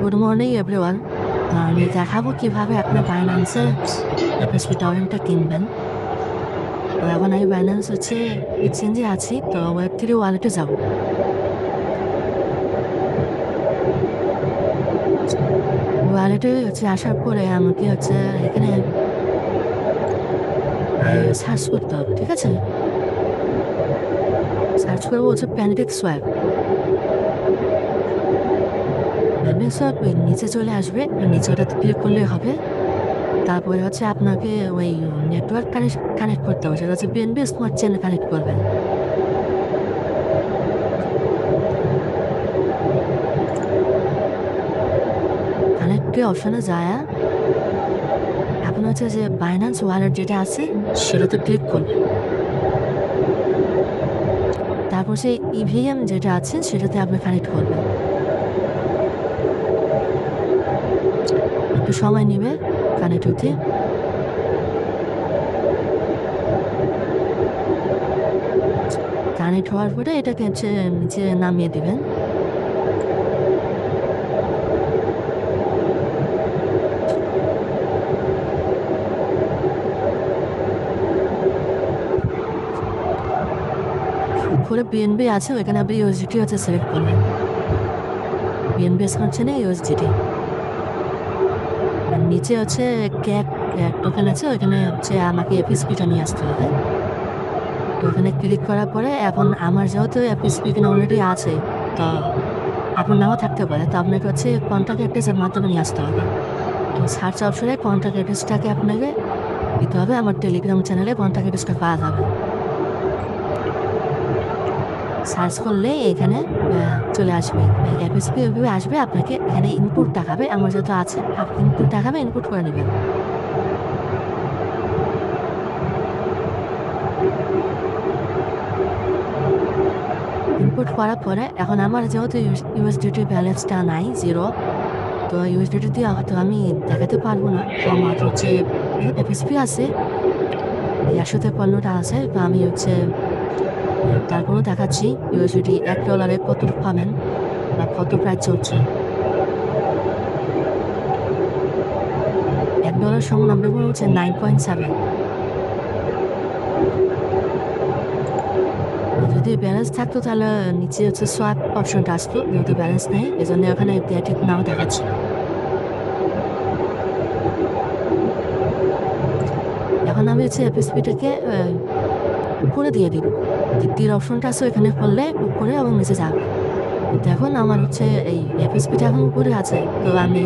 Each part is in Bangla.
গুড মর্নিং এভরিওয়ান আমি দেখাবো কীভাবে আপনার বাইন্যান্সে এফএসপি টরেন্টটা কিনবেন। তো এখন আমি বাইন্যান্স হচ্ছে এক্সচেঞ্জে আছি, তো ওয়েব থ্রি ওয়ালেটে যাব। ওয়ালেটে হচ্ছে আসার পরে আমাকে হচ্ছে এখানে সার্চ করতে হবে, ঠিক আছে? সার্চ করব হচ্ছে প্যান্ডিক সোয়াপ প্যান্ডিক সোয়াপ নিচে চলে আসবে। নিচে ওটাতে ক্লিক করলে হবে। তারপরে হচ্ছে আপনাকে ওই নেটওয়ার্ক কানেক্ট কানেক্ট করতে হবে। সেটা হচ্ছে বিএনবি স্মার্ট চেনে কানেক্ট করবেন। কানেক্টে অপশনে যায়। এখন হচ্ছে যে বাইন্যান্স ওয়ালেট যেটা আছে, সেটাতে ক্লিক করবেন। তারপর সেই ইভিএম যেটা আছে, সেটাতে আপনি কানেক্ট করবেন। একটু সময় নেবে কানেক্ট হতে কানেক্ট হওয়ার পরে এটাকে হচ্ছে নিচে নামিয়ে দিবেন। উপরে বিএনবি আছে, ওইখানে আপনি ইউএসডিটি হচ্ছে সিলেক্ট করবেন। বিএনবি হচ্ছে না ইউএসডিটি নিচে হচ্ছে ক্যাক ক্যাক টোকেন আছে, ওইখানে হচ্ছে আমাকে এপিসপিটা নিয়ে আসতে হবে। তো ওখানে ক্লিক করার পরে এখন আমার যেহেতু এপিসপি এখানে অলরেডি আছে, তো আপনার নাও থাকতে পারে, তো আপনাকে হচ্ছে কন্ট্যাক্ট অ্যাড্রেসের মাধ্যমে নিয়ে আসতে হবে। তো সার্চ অপশনে কন্ট্যাক্ট অ্যাড্রেসটাকে আপনাকে দিতে হবে, আমার টেলিগ্রাম চ্যানেলে কন্ট্যাক্ট অ্যাড্রেসটা পাওয়া যাবে। সার্চ করলে এখানে চলে আসবে। এপিএসপি ওইভাবে আসবে, আপনাকে এখানে ইনপুট দেখাবে। আমার যত আছে, আপনি ইনপুট দেখাবে ইনপুট করে নেবেন। ইনপুট করার পরে, এখন আমার যেহেতু ইউএসডিটি ব্যালেন্সটা নাই জিরো তো ইউএসডিটি দিয়ে হয়তো আমি দেখাতে পারব না। আমার হচ্ছে এপিএসপি আছে একশোতে পণ্যটা আছে আমি হচ্ছে তারপরেও দেখাচ্ছি ইউএসডি এক ডলারে কত পাবেন বা কত প্রাইস চলছে। এক ডলার সমান আমরা বলব হচ্ছে নাইন পয়েন্ট সেভেন যদি ব্যালেন্স থাকতো তাহলে নিচে হচ্ছে সোয়াপ অপশনটা আসতো, যেহেতু ব্যালেন্স নেই এই জন্য ওখানে ঠিক নাও দেখাচ্ছে। এখন আমি হচ্ছে এপিএসপিটাকে উপরে দিয়ে দিব। তীর অপশনটা আছে ওইখানে করলে উপরে এবং নিচে যাবে দেখুন আমার হচ্ছে এই এফএসপিটা এখন উপরে আছে। তো আমি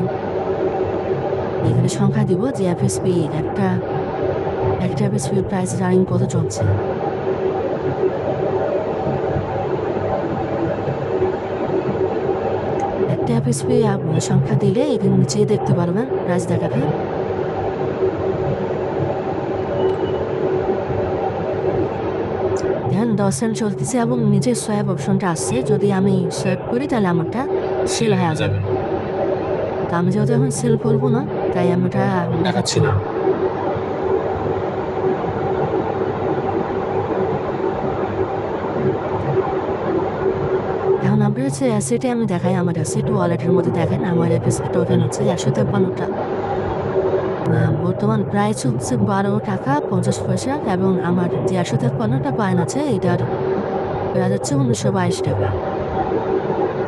এখানে সংখ্যা দিব যে এফএসপি একটা একটা এফএসপির প্রাইস রানিং কত চলছে। একটা এফএসপি সংখ্যা দিলে এখানে নিচেই দেখতে পারবেন প্রাইস দেখাবে। ধ্যান দশ সেন্ট চলতেছে এবং নিচে সোয়াব অপশনটা আসছে যদি আমি সোয়াব করি, তাহলে আমারটা সেল হয়ে যাবে। তা আমি যেহেতু এখন সেল করব না, তাই আমি ওটা দেখাচ্ছি না। এখন আপনার হচ্ছে অ্যাসেটে আমি দেখাই, আমার অ্যাসেট ওয়ালেটের মধ্যে দেখেন, আমার এপিসোড টোকেন হচ্ছে একশো তেপ্পান্নটা। বর্তমান প্রাইস হচ্ছে বারো টাকা পঞ্চাশ পয়সা এবং আমার যে একশো তেপ্পান্নটা পয়েন্ট আছে এটার প্রাইস হচ্ছে উনিশশো বাইশ টাকা।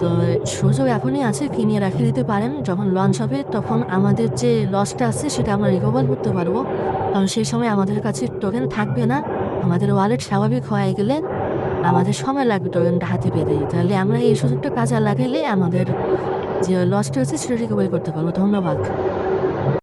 তো সুযোগ এখনই আছে কিনে রাখে দিতে পারেন। যখন লঞ্চ হবে, তখন আমাদের যে লসটা আছে, সেটা আমরা রিকভার করতে পারব। কারণ সেই সময় আমাদের কাছে টোকেন থাকবে না। আমাদের ওয়ালেট স্বাভাবিক হয়ে গেলে আমাদের সময় লাগবে টোকেনটা হাতে পেতে। তাহলে আমরা এই সুযোগটা কাজে লাগাইলে আমাদের যে লসটা হচ্ছে, সেটা রিকভারি করতে পারব। ধন্যবাদ।